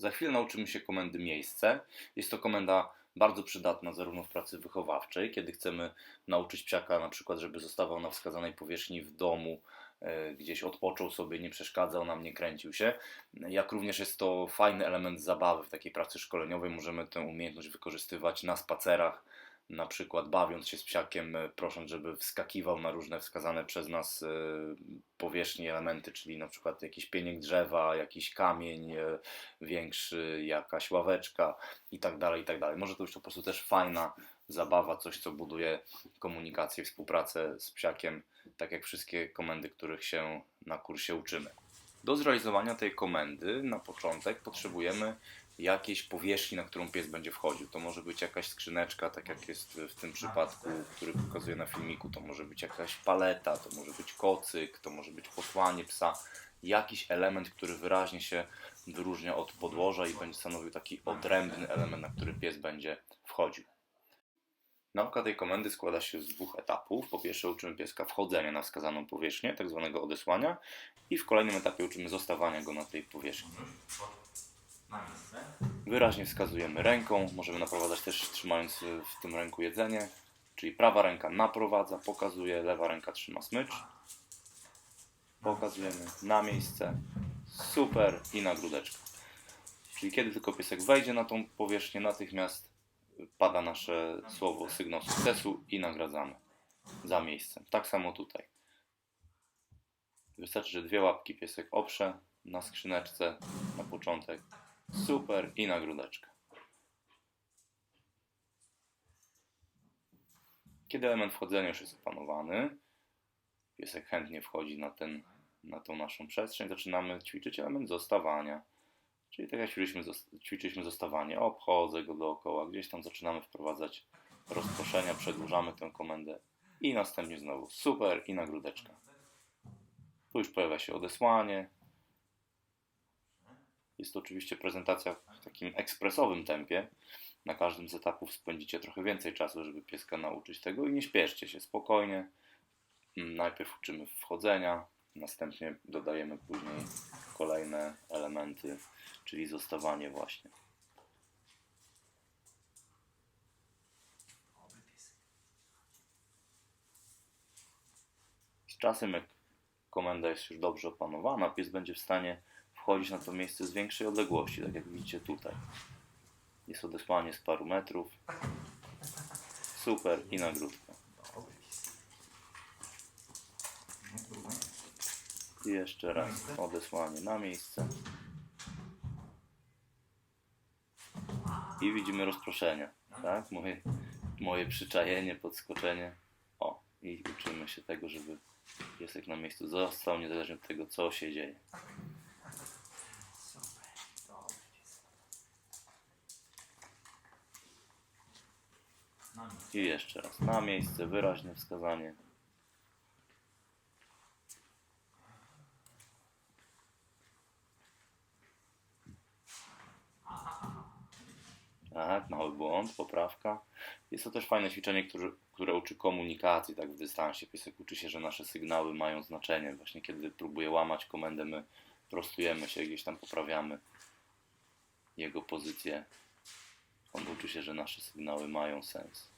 Za chwilę nauczymy się komendy miejsce. Jest to komenda bardzo przydatna zarówno w pracy wychowawczej, kiedy chcemy nauczyć psiaka na przykład, żeby zostawał na wskazanej powierzchni w domu, e, gdzieś odpoczął sobie, nie przeszkadzał nam, nie kręcił się. Jak również jest to fajny element zabawy w takiej pracy szkoleniowej. Możemy tę umiejętność wykorzystywać na spacerach, na przykład bawiąc się z psiakiem, e, prosząc, żeby wskakiwał na różne wskazane przez nas e, powierzchnie, elementy, czyli na przykład jakiś pieniek drzewa, jakiś kamień e, większy, jakaś ławeczka i tak dalej, i tak. Może to być po prostu też fajna zabawa, coś co buduje komunikację, współpracę z psiakiem, tak jak wszystkie komendy, których się na kursie uczymy. Do zrealizowania tej komendy na początek potrzebujemy jakiejś powierzchni, na którą pies będzie wchodził. To może być jakaś skrzyneczka, tak jak jest w tym przypadku, który pokazuję na filmiku. To może być jakaś paleta, to może być kocyk, to może być posłanie psa. Jakiś element, który wyraźnie się wyróżnia od podłoża i będzie stanowił taki odrębny element, na który pies będzie wchodził. Nauka tej komendy składa się z dwóch etapów. Po pierwsze uczymy pieska wchodzenia na wskazaną powierzchnię, tak zwanego odesłania i w kolejnym etapie uczymy zostawania go na tej powierzchni. Wyraźnie wskazujemy ręką, możemy naprowadzać też trzymając w tym ręku jedzenie, czyli prawa ręka naprowadza, pokazuje, lewa ręka trzyma smycz. Pokazujemy na miejsce, super i na grudeczkę. Czyli kiedy tylko piesek wejdzie na tą powierzchnię, natychmiast pada nasze słowo, sygnał sukcesu i nagradzamy za miejscem. Tak samo tutaj. Wystarczy, że dwie łapki piesek oprze na skrzyneczce na początek. Super i na grudeczkę. Kiedy element wchodzenia już jest opanowany, piesek chętnie wchodzi na, ten, na tą naszą przestrzeń, zaczynamy ćwiczyć element zostawania. Czyli tak jak ćwiczyliśmy, ćwiczyliśmy zostawanie, obchodzę go dookoła, gdzieś tam zaczynamy wprowadzać rozproszenia, przedłużamy tę komendę i następnie znowu super i na grudeczkę. Tu już pojawia się odesłanie. Jest to oczywiście prezentacja w takim ekspresowym tempie. Na każdym z etapów spędzicie trochę więcej czasu, żeby pieska nauczyć tego i nie śpieszcie się, spokojnie. Najpierw uczymy wchodzenia, następnie dodajemy później kolejne elementy, czyli zostawanie właśnie. Z czasem, jak komenda jest już dobrze opanowana, pies będzie w stanie wchodzić na to miejsce z większej odległości, tak jak widzicie tutaj. Jest odesłanie z paru metrów. Super i nagródka. I jeszcze raz odesłanie na miejsce. I widzimy rozproszenie, tak? Moje, moje przyczajenie, podskoczenie. O, i uczymy się tego, żeby piesek na miejscu został, niezależnie od tego, co się dzieje. I jeszcze raz na miejsce, wyraźne wskazanie. Tak, mały błąd, poprawka. Jest to też fajne ćwiczenie, które, które uczy komunikacji tak w dystansie. Piesek uczy się, że nasze sygnały mają znaczenie. Właśnie kiedy próbuje łamać komendę, my prostujemy się, gdzieś tam poprawiamy jego pozycję. On uczy się, że nasze sygnały mają sens.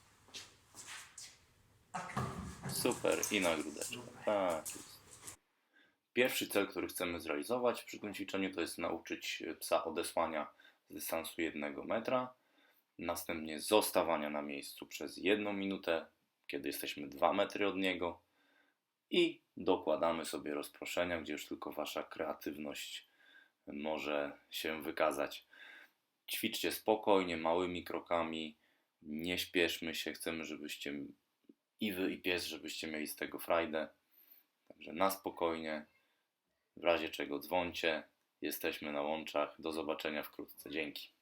Super i na grudeczkę. Tak jest. Pierwszy cel, który chcemy zrealizować przy tym ćwiczeniu, to jest nauczyć psa odesłania z dystansu 1 metra, następnie zostawania na miejscu przez 1 minutę, kiedy jesteśmy 2 metry od niego i dokładamy sobie rozproszenia, gdzie już tylko Wasza kreatywność może się wykazać. Ćwiczcie spokojnie, małymi krokami, nie śpieszmy się, chcemy, żebyście i wy, i pies, żebyście mieli z tego frajdę. Także na spokojnie, w razie czego dzwoncie, jesteśmy na łączach. Do zobaczenia wkrótce. Dzięki.